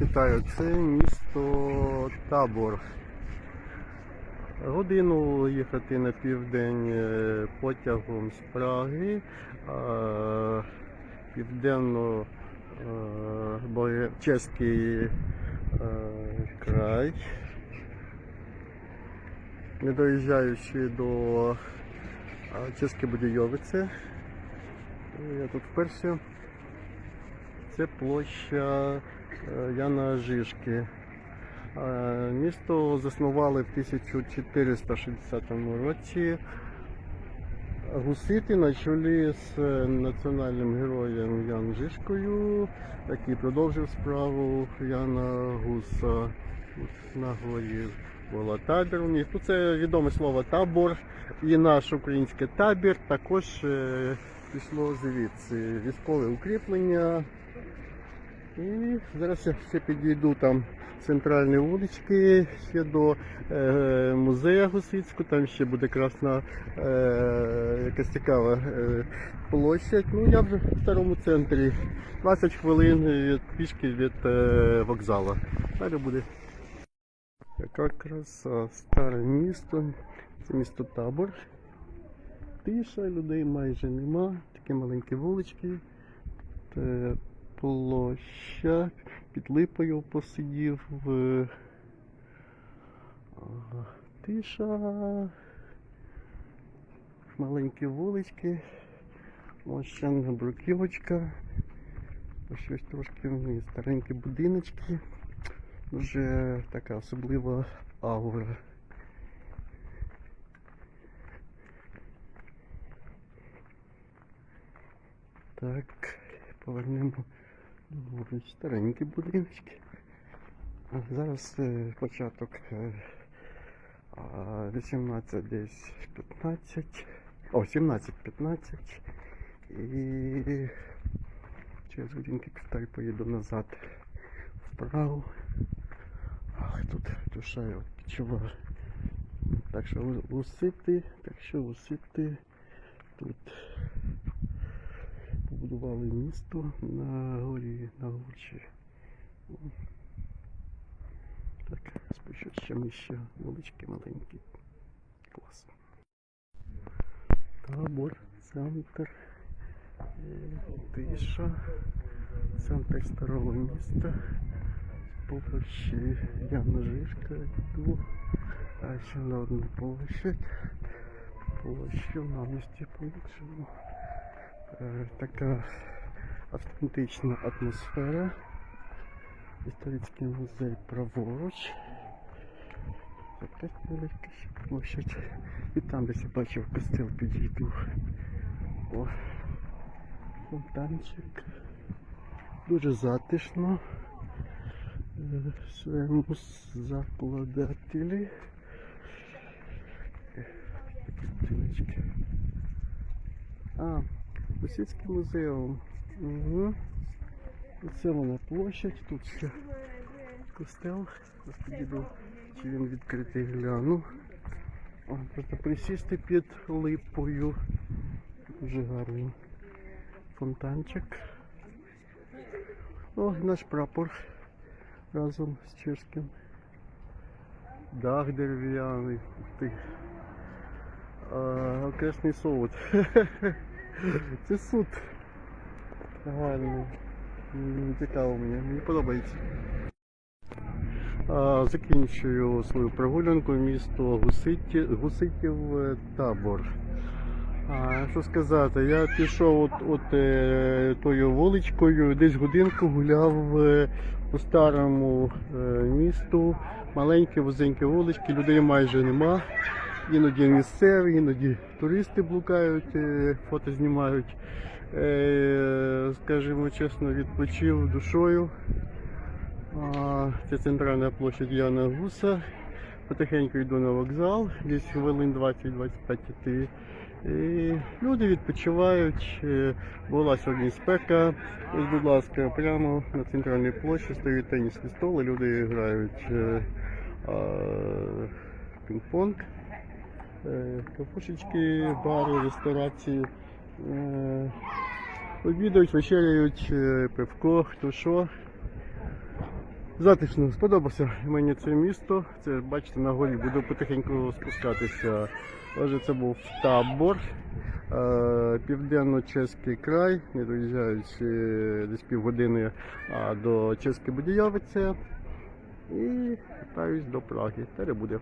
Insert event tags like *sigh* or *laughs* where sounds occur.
Вітаю, це місто Табор. Годину їхати на південь е, потягом з Праги, південно е, чеський е, край. Не доїжджаючи до Чеської Будійовиці. Я тут вперше. Це площа е, Яна Жишки. Е, Місто заснували в 1460 році. Гусити на чолі з національним героєм Ян Жишкою, який продовжив справу Яна Гуса на горі. Була табір. Ну, це відоме слово табор. І наш український табір також е, пішло звідси. Військове укріплення. І зараз я ще підійду там центральні вулички ще до е, музею Гусицького, там ще буде красна е, якась цікава е, площадь. Ну я вже в старому центрі. 20 хвилин від пішки від е, вокзалу. Далі буде. Яка краса, старе місто. Це місто табор. Тиша, людей майже нема. Такі маленькі вулички. Те площа. Під липою посидів в тиша. Маленькі вулички. Ось ще бруківочка. Щось трошки вниз. Старенькі будиночки. Дуже така особлива аура. Так, повернемо до старенькі будиночки. Зараз е, початок е, 18 десь 15. О, 17-15. І через годинки півтори поїду назад в Прагу. Ах, тут душа я відчуваю. Так що усити, так що усити тут побудували місто на горі на горчі. Так, спущусь ще нижче, вулички маленькі. Клас. Табор, центр, е, тиша, центр старого міста. Площі Яна Жишка йду. А ще на одну площадь. Площу на місці по-іншому. Е, Така автентична атмосфера. Історичний музей праворуч. Якась велика площадь. І там десь я бачив костел підійду. О, фонтанчик. Дуже затишно. Е, Своєму закладателі. А, Російський музеум. Угу. Це вона площадь, тут ще костел. Зараз чи він відкритий гляну. О, просто присісти під липою. Дуже гарний фонтанчик. О, наш прапор разом з чешським. Дах дерев'яний. Окресний суд. *laughs* *laughs* Це суд. Гарний. Цікаво мені, мені подобається. Закінчую свою прогулянку місто Гуситі, Гуситів е, табор. Що сказати, я пішов от, от е, тою вуличкою, десь годинку гуляв е, по старому місту, маленькі вузенькі вулички, людей майже нема. Іноді місцеві, іноді туристи блукають, е, фото знімають. Е, скажімо чесно, відпочив душою. Це центральна площадь Яна Гуса. Потихеньку йду на вокзал, десь хвилин 20-25 іти. І люди відпочивають. Е, Була сьогодні спека. Ось, будь ласка, прямо на центральній площі стоїть тенісний стол, і люди грають пінг-понг. Е, Кафушечки, бари, ресторації. Е, Обідають, вечеряють, е, пивко, хто що. Затишно, сподобався мені це місто. Це бачите на горі, буду потихеньку спускатися. Отже, це був табор. Південно-Чеський край. Не доїжджаючи десь півгодини до Чеської Будіявиці. І катаюсь до Праги. Далі буде.